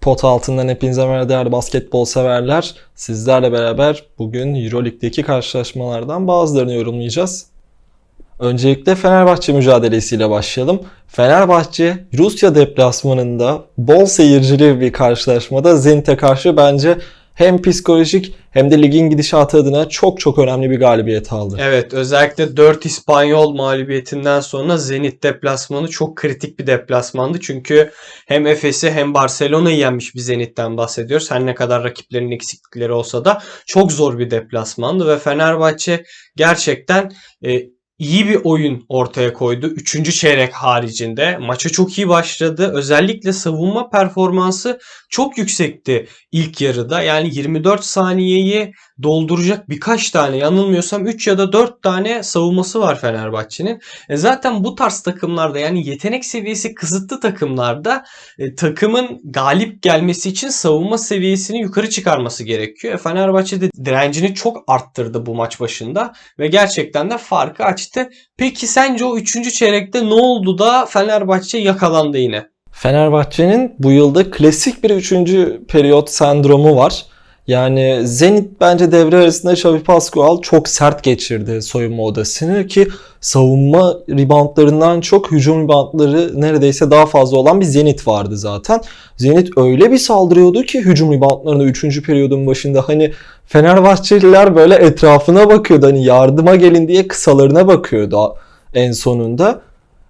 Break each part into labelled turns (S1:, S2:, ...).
S1: Pot altından hepinize merhaba değerli basketbol severler. Sizlerle beraber bugün Euroleague'deki karşılaşmalardan bazılarını yorumlayacağız. Öncelikle Fenerbahçe mücadelesiyle başlayalım. Fenerbahçe Rusya deplasmanında bol seyircili bir karşılaşmada Zenit'e karşı bence hem psikolojik hem de ligin gidişatı adına çok çok önemli bir galibiyet aldı.
S2: Evet özellikle 4 İspanyol mağlubiyetinden sonra Zenit deplasmanı çok kritik bir deplasmandı. Çünkü hem Efes'i hem Barcelona'yı yenmiş bir Zenit'ten bahsediyoruz. Her ne kadar rakiplerin eksiklikleri olsa da çok zor bir deplasmandı ve Fenerbahçe gerçekten e, iyi bir oyun ortaya koydu. Üçüncü çeyrek haricinde maça çok iyi başladı. Özellikle savunma performansı çok yüksekti ilk yarıda. Yani 24 saniyeyi dolduracak birkaç tane yanılmıyorsam 3 ya da 4 tane savunması var Fenerbahçe'nin. E zaten bu tarz takımlarda yani yetenek seviyesi kısıtlı takımlarda e, takımın galip gelmesi için savunma seviyesini yukarı çıkarması gerekiyor. E, Fenerbahçe de direncini çok arttırdı bu maç başında ve gerçekten de farkı açtı. Peki sence o 3. çeyrekte ne oldu da Fenerbahçe yakalandı yine?
S1: Fenerbahçe'nin bu yılda klasik bir üçüncü periyot sendromu var. Yani Zenit bence devre arasında Xavi Pascual çok sert geçirdi soyunma odasını ki savunma reboundlarından çok hücum reboundları neredeyse daha fazla olan bir Zenit vardı zaten. Zenit öyle bir saldırıyordu ki hücum reboundlarına 3. periyodun başında hani Fenerbahçeliler böyle etrafına bakıyordu. Hani yardıma gelin diye kısalarına bakıyordu en sonunda.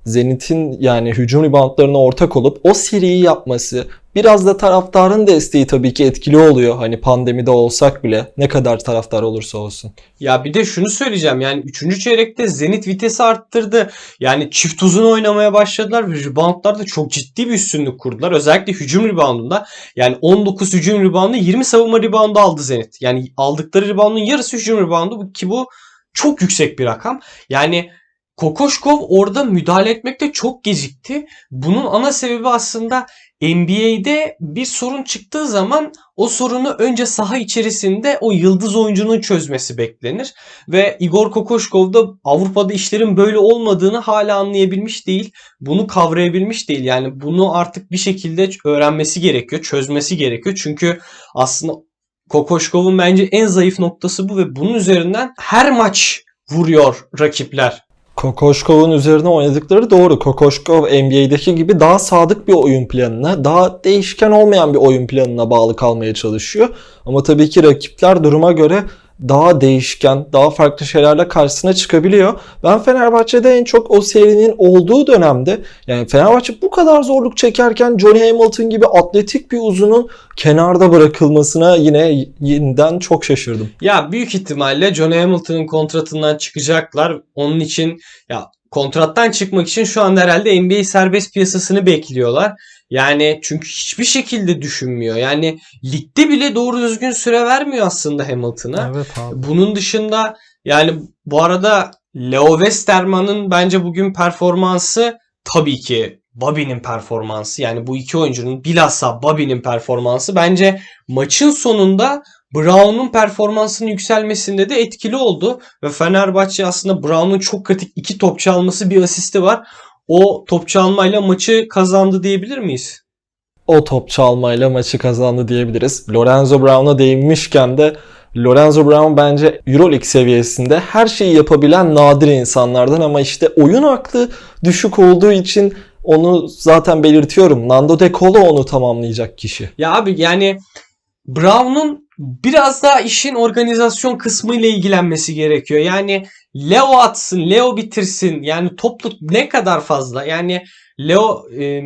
S1: Zenit'in yani hücum reboundlarına ortak olup o seriyi yapması biraz da taraftarın desteği tabii ki etkili oluyor. Hani pandemide olsak bile ne kadar taraftar olursa olsun.
S2: Ya bir de şunu söyleyeceğim yani 3. çeyrekte Zenit vitesi arttırdı. Yani çift uzun oynamaya başladılar ve reboundlarda çok ciddi bir üstünlük kurdular. Özellikle hücum reboundunda yani 19 hücum reboundu 20 savunma reboundu aldı Zenit. Yani aldıkları reboundun yarısı hücum reboundu ki bu çok yüksek bir rakam. Yani Kokoşkov orada müdahale etmekte çok gecikti. Bunun ana sebebi aslında NBA'de bir sorun çıktığı zaman o sorunu önce saha içerisinde o yıldız oyuncunun çözmesi beklenir. Ve Igor Kokoşkov da Avrupa'da işlerin böyle olmadığını hala anlayabilmiş değil. Bunu kavrayabilmiş değil. Yani bunu artık bir şekilde öğrenmesi gerekiyor, çözmesi gerekiyor. Çünkü aslında Kokoşkov'un bence en zayıf noktası bu ve bunun üzerinden her maç vuruyor rakipler.
S1: Kokoşkov'un üzerine oynadıkları doğru. Kokoşkov NBA'deki gibi daha sadık bir oyun planına, daha değişken olmayan bir oyun planına bağlı kalmaya çalışıyor. Ama tabii ki rakipler duruma göre daha değişken, daha farklı şeylerle karşısına çıkabiliyor. Ben Fenerbahçe'de en çok o serinin olduğu dönemde yani Fenerbahçe bu kadar zorluk çekerken Johnny Hamilton gibi atletik bir uzunun kenarda bırakılmasına yine yeniden çok şaşırdım.
S2: Ya büyük ihtimalle Johnny Hamilton'ın kontratından çıkacaklar. Onun için ya kontrattan çıkmak için şu anda herhalde NBA serbest piyasasını bekliyorlar. Yani çünkü hiçbir şekilde düşünmüyor. Yani ligde bile doğru düzgün süre vermiyor aslında Hamilton'a.
S1: Evet abi.
S2: Bunun dışında yani bu arada Leo Westerman'ın bence bugün performansı tabii ki Bobby'nin performansı. Yani bu iki oyuncunun bilhassa Bobby'nin performansı bence maçın sonunda Brown'un performansının yükselmesinde de etkili oldu. Ve Fenerbahçe aslında Brown'un çok kritik iki top çalması bir asisti var. O top çalmayla maçı kazandı diyebilir miyiz?
S1: O top çalmayla maçı kazandı diyebiliriz. Lorenzo Brown'a değinmişken de Lorenzo Brown bence Euroleague seviyesinde her şeyi yapabilen nadir insanlardan ama işte oyun aklı düşük olduğu için onu zaten belirtiyorum. Nando De Colo onu tamamlayacak kişi.
S2: Ya abi yani Brown'un biraz daha işin organizasyon kısmı ile ilgilenmesi gerekiyor. Yani Leo atsın, Leo bitirsin. Yani toplu ne kadar fazla. Yani Leo e,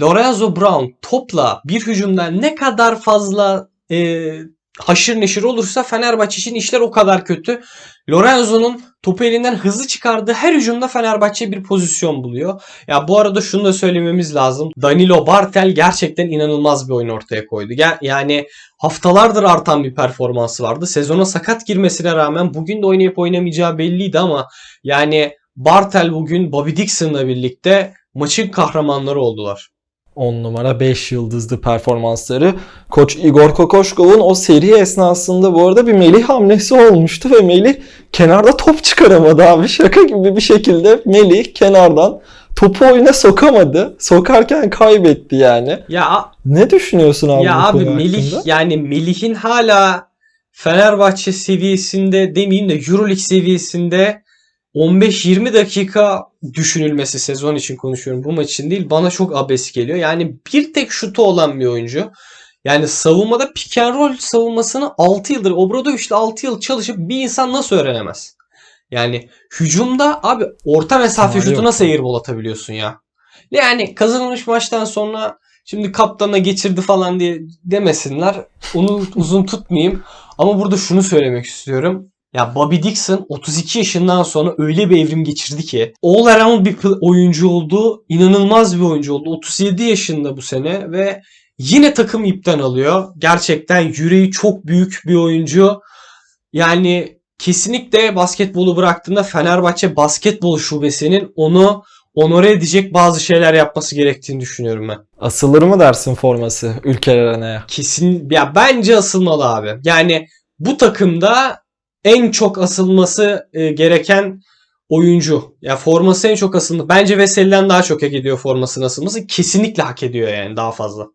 S2: Lorenzo Brown topla bir hücumdan ne kadar fazla e, haşır neşir olursa Fenerbahçe için işler o kadar kötü. Lorenzo'nun topu elinden hızlı çıkardığı her hücumda Fenerbahçe bir pozisyon buluyor. Ya bu arada şunu da söylememiz lazım. Danilo Bartel gerçekten inanılmaz bir oyun ortaya koydu. Yani haftalardır artan bir performansı vardı. Sezona sakat girmesine rağmen bugün de oynayıp oynamayacağı belliydi ama yani Bartel bugün Bobby Dixon'la birlikte maçın kahramanları oldular.
S1: 10 numara 5 yıldızlı performansları. Koç Igor Kokoşkov'un o seri esnasında bu arada bir Melih hamlesi olmuştu ve Melih kenarda top çıkaramadı abi. Şaka gibi bir şekilde Melih kenardan topu oyuna sokamadı. Sokarken kaybetti yani.
S2: Ya
S1: Ne düşünüyorsun abi
S2: ya abi Melih
S1: hakkında?
S2: yani Melih'in hala Fenerbahçe seviyesinde demeyeyim de EuroLeague seviyesinde 15-20 dakika düşünülmesi sezon için konuşuyorum. Bu maç için değil. Bana çok abes geliyor. Yani bir tek şutu olan bir oyuncu. Yani savunmada pick and roll savunmasını 6 yıldır Obradoviç'le 6 yıl çalışıp bir insan nasıl öğrenemez? Yani hücumda abi orta mesafe şutu
S1: yok.
S2: nasıl airball atabiliyorsun ya? Yani kazanılmış maçtan sonra şimdi kaptana geçirdi falan diye demesinler. Onu uzun tutmayayım. Ama burada şunu söylemek istiyorum. Ya Bobby Dixon 32 yaşından sonra öyle bir evrim geçirdi ki all around bir oyuncu oldu. inanılmaz bir oyuncu oldu. 37 yaşında bu sene ve yine takım ipten alıyor. Gerçekten yüreği çok büyük bir oyuncu. Yani kesinlikle basketbolu bıraktığında Fenerbahçe basketbol şubesinin onu onore edecek bazı şeyler yapması gerektiğini düşünüyorum ben.
S1: Asılır mı dersin forması Ülker Arena'ya?
S2: Kesin ya bence asılmalı abi. Yani bu takımda en çok asılması e, gereken oyuncu. Ya forması en çok asılması. Bence Veseli'den daha çok hak ediyor formasının asılması. Kesinlikle hak ediyor yani daha fazla.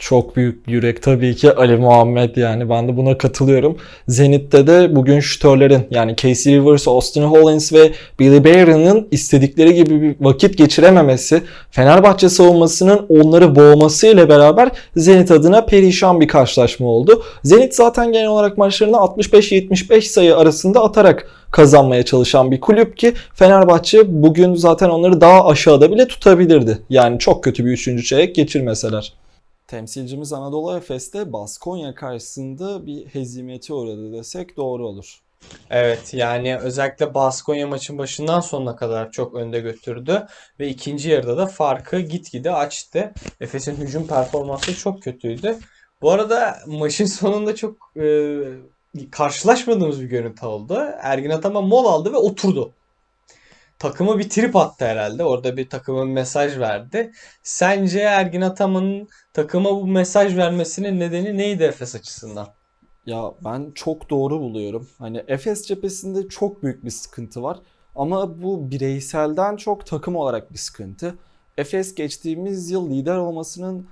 S1: Çok büyük yürek tabii ki Ali Muhammed yani ben de buna katılıyorum. Zenit'te de bugün şütörlerin yani Casey Rivers, Austin Hollins ve Billy Barron'ın istedikleri gibi bir vakit geçirememesi, Fenerbahçe savunmasının onları boğması ile beraber Zenit adına perişan bir karşılaşma oldu. Zenit zaten genel olarak maçlarını 65-75 sayı arasında atarak kazanmaya çalışan bir kulüp ki Fenerbahçe bugün zaten onları daha aşağıda bile tutabilirdi. Yani çok kötü bir üçüncü çeyrek geçirmeseler. Temsilcimiz Anadolu Efes'te Baskonya karşısında bir hezimete uğradı desek doğru olur.
S2: Evet yani özellikle Baskonya maçın başından sonuna kadar çok önde götürdü ve ikinci yarıda da farkı gitgide açtı. Efes'in hücum performansı çok kötüydü. Bu arada maçın sonunda çok e, karşılaşmadığımız bir görüntü oldu. Ergin Ataman mol aldı ve oturdu. Takıma bir trip attı herhalde. Orada bir takıma bir mesaj verdi. Sence Ergin Ataman'ın takıma bu mesaj vermesinin nedeni neydi Efes açısından?
S1: Ya ben çok doğru buluyorum. Hani Efes cephesinde çok büyük bir sıkıntı var. Ama bu bireyselden çok takım olarak bir sıkıntı. Efes geçtiğimiz yıl lider olmasının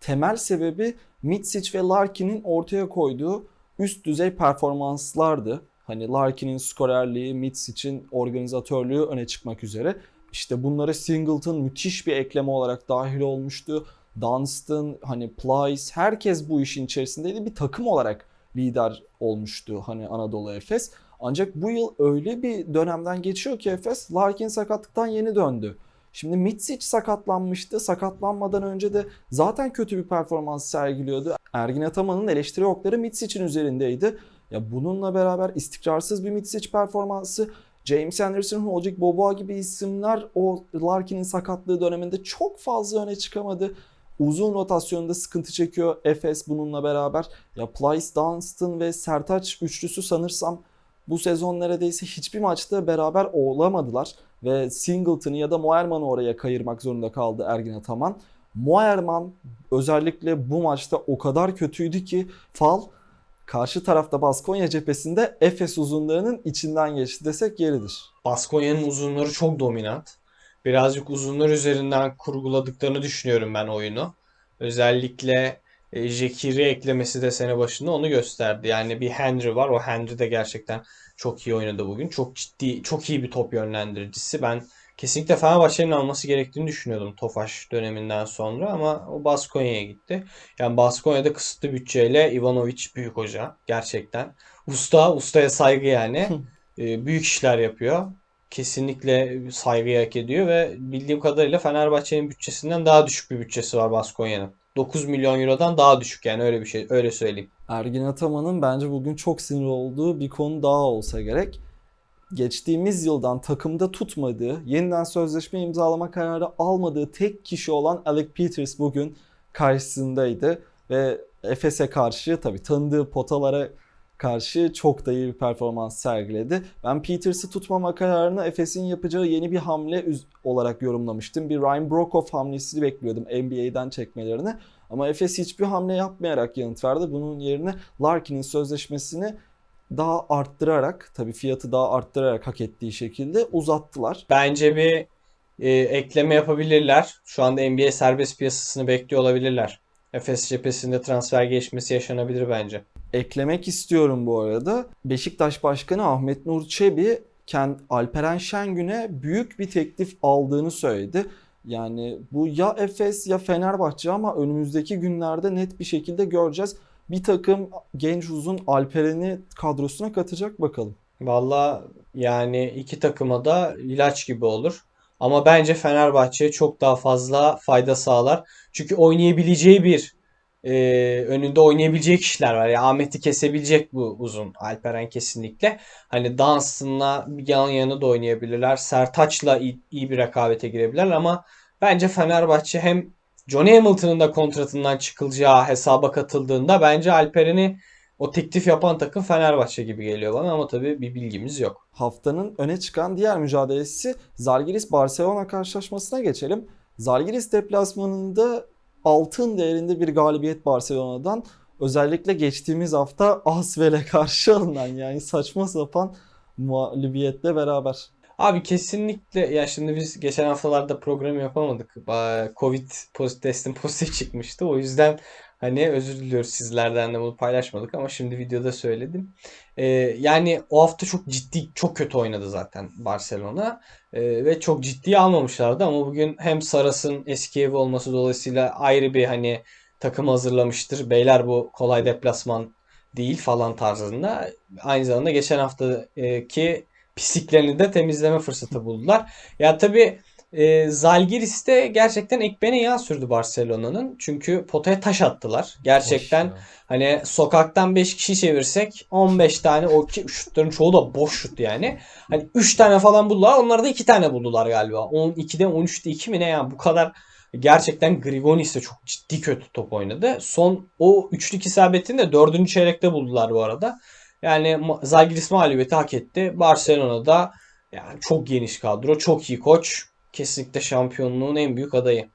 S1: temel sebebi Mitsic ve Larkin'in ortaya koyduğu üst düzey performanslardı. Hani Larkin'in skorerliği, Mitsic'in organizatörlüğü öne çıkmak üzere. İşte bunlara Singleton müthiş bir ekleme olarak dahil olmuştu. Dunstan, hani Plyce herkes bu işin içerisindeydi. Bir takım olarak lider olmuştu hani Anadolu Efes. Ancak bu yıl öyle bir dönemden geçiyor ki Efes Larkin sakatlıktan yeni döndü. Şimdi Mitsic sakatlanmıştı. Sakatlanmadan önce de zaten kötü bir performans sergiliyordu. Ergin Ataman'ın eleştiri okları Mitsic'in üzerindeydi. Ya bununla beraber istikrarsız bir Mitsic performansı James Anderson, Hojic Boboa gibi isimler o Larkin'in sakatlığı döneminde çok fazla öne çıkamadı. Uzun rotasyonda sıkıntı çekiyor Efes bununla beraber. Ya Plyce, Dunstan ve Sertaç üçlüsü sanırsam bu sezon neredeyse hiçbir maçta beraber olamadılar. Ve Singleton'ı ya da Moerman'ı oraya kayırmak zorunda kaldı Ergin Ataman. Moerman özellikle bu maçta o kadar kötüydü ki Fal karşı tarafta Baskonya cephesinde Efes uzunlarının içinden geçti desek yeridir.
S2: Baskonya'nın uzunları çok dominant. Birazcık uzunlar üzerinden kurguladıklarını düşünüyorum ben oyunu. Özellikle e, Jekiri eklemesi de sene başında onu gösterdi. Yani bir Henry var. O Henry de gerçekten çok iyi oynadı bugün. Çok ciddi, çok iyi bir top yönlendiricisi. Ben kesinlikle Fenerbahçe'nin alması gerektiğini düşünüyordum Tofaş döneminden sonra ama o Baskonya'ya gitti. Yani Baskonya'da kısıtlı bütçeyle Ivanovic büyük hoca. Gerçekten. Usta, ustaya saygı yani. E, büyük işler yapıyor. Kesinlikle saygı hak ediyor ve bildiğim kadarıyla Fenerbahçe'nin bütçesinden daha düşük bir bütçesi var Baskonya'nın. 9 milyon eurodan daha düşük yani öyle bir şey öyle söyleyeyim.
S1: Ergin Ataman'ın bence bugün çok sinir olduğu bir konu daha olsa gerek. Geçtiğimiz yıldan takımda tutmadığı, yeniden sözleşme imzalama kararı almadığı tek kişi olan Alec Peters bugün karşısındaydı. Ve Efes'e karşı tabii tanıdığı potalara karşı çok da iyi bir performans sergiledi. Ben Peters'ı tutmama kararını Efes'in yapacağı yeni bir hamle olarak yorumlamıştım. Bir Ryan Brokoff hamlesi bekliyordum NBA'den çekmelerini. Ama Efes hiçbir hamle yapmayarak yanıt verdi. Bunun yerine Larkin'in sözleşmesini daha arttırarak, tabii fiyatı daha arttırarak hak ettiği şekilde uzattılar.
S2: Bence bir e, ekleme yapabilirler. Şu anda NBA serbest piyasasını bekliyor olabilirler. Efes cephesinde transfer gelişmesi yaşanabilir bence.
S1: Eklemek istiyorum bu arada. Beşiktaş Başkanı Ahmet Nur Çebi Ken Alperen Şengün'e büyük bir teklif aldığını söyledi. Yani bu ya Efes ya Fenerbahçe ama önümüzdeki günlerde net bir şekilde göreceğiz. Bir takım genç uzun Alperen'i kadrosuna katacak bakalım.
S2: Valla yani iki takıma da ilaç gibi olur. Ama bence Fenerbahçe'ye çok daha fazla fayda sağlar. Çünkü oynayabileceği bir e, önünde oynayabileceği kişiler var. Yani Ahmet'i kesebilecek bu uzun Alperen kesinlikle. Hani Dunstan'la yan yana da oynayabilirler. Sertaç'la iyi, iyi bir rekabete girebilirler ama bence Fenerbahçe hem Johnny Hamilton'ın da kontratından çıkılacağı hesaba katıldığında bence Alperen'i o teklif yapan takım Fenerbahçe gibi geliyor bana ama tabii bir bilgimiz yok.
S1: Haftanın öne çıkan diğer mücadelesi Zalgiris Barcelona karşılaşmasına geçelim. Zalgiris deplasmanında altın değerinde bir galibiyet Barcelona'dan. Özellikle geçtiğimiz hafta Asvel'e karşı alınan yani saçma sapan mağlubiyetle beraber.
S2: Abi kesinlikle ya şimdi biz geçen haftalarda program yapamadık. Covid pozitif testim pozitif çıkmıştı. O yüzden hani özür diliyoruz sizlerden de bunu paylaşmadık ama şimdi videoda söyledim. Ee, yani o hafta çok ciddi çok kötü oynadı zaten Barcelona Ee, ve çok ciddiye almamışlardı ama bugün hem Saras'ın eski evi olması dolayısıyla ayrı bir hani takım hazırlamıştır. Beyler bu kolay deplasman değil falan tarzında. Aynı zamanda geçen haftaki pisliklerini de temizleme fırsatı buldular. Ya tabii e, Zalgiris'te gerçekten ekmeğine yağ sürdü Barcelona'nın. Çünkü potaya taş attılar. Gerçekten hani sokaktan 5 kişi çevirsek 15 tane o ki şutların çoğu da boş şut yani. Hani 3 tane falan buldular. Onlar da 2 tane buldular galiba. 12'de 13'te 2 mi ne ya bu kadar Gerçekten Grigonis de çok ciddi kötü top oynadı. Son o üçlük isabetini de dördüncü çeyrekte buldular bu arada. Yani Zalgiris mağlubiyeti hak etti. Barcelona'da yani çok geniş kadro, çok iyi koç. Kesinlikle şampiyonluğun en büyük adayı.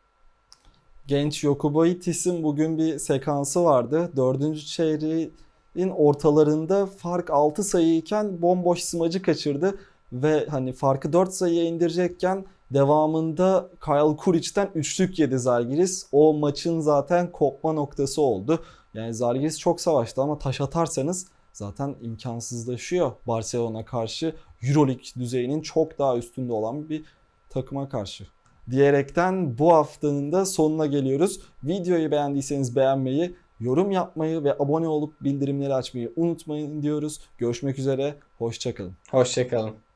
S1: Genç Yokubaitis'in bugün bir sekansı vardı. Dördüncü çeyreğin ortalarında fark 6 sayıyken bomboş smacı kaçırdı. Ve hani farkı 4 sayıya indirecekken devamında Kyle Kuric'ten üçlük yedi Zalgiris. O maçın zaten kopma noktası oldu. Yani Zalgiris çok savaştı ama taş atarsanız zaten imkansızlaşıyor Barcelona karşı. Euroleague düzeyinin çok daha üstünde olan bir takıma karşı diyerekten bu haftanın da sonuna geliyoruz. Videoyu beğendiyseniz beğenmeyi, yorum yapmayı ve abone olup bildirimleri açmayı unutmayın diyoruz. Görüşmek üzere, hoşçakalın.
S2: Hoşçakalın.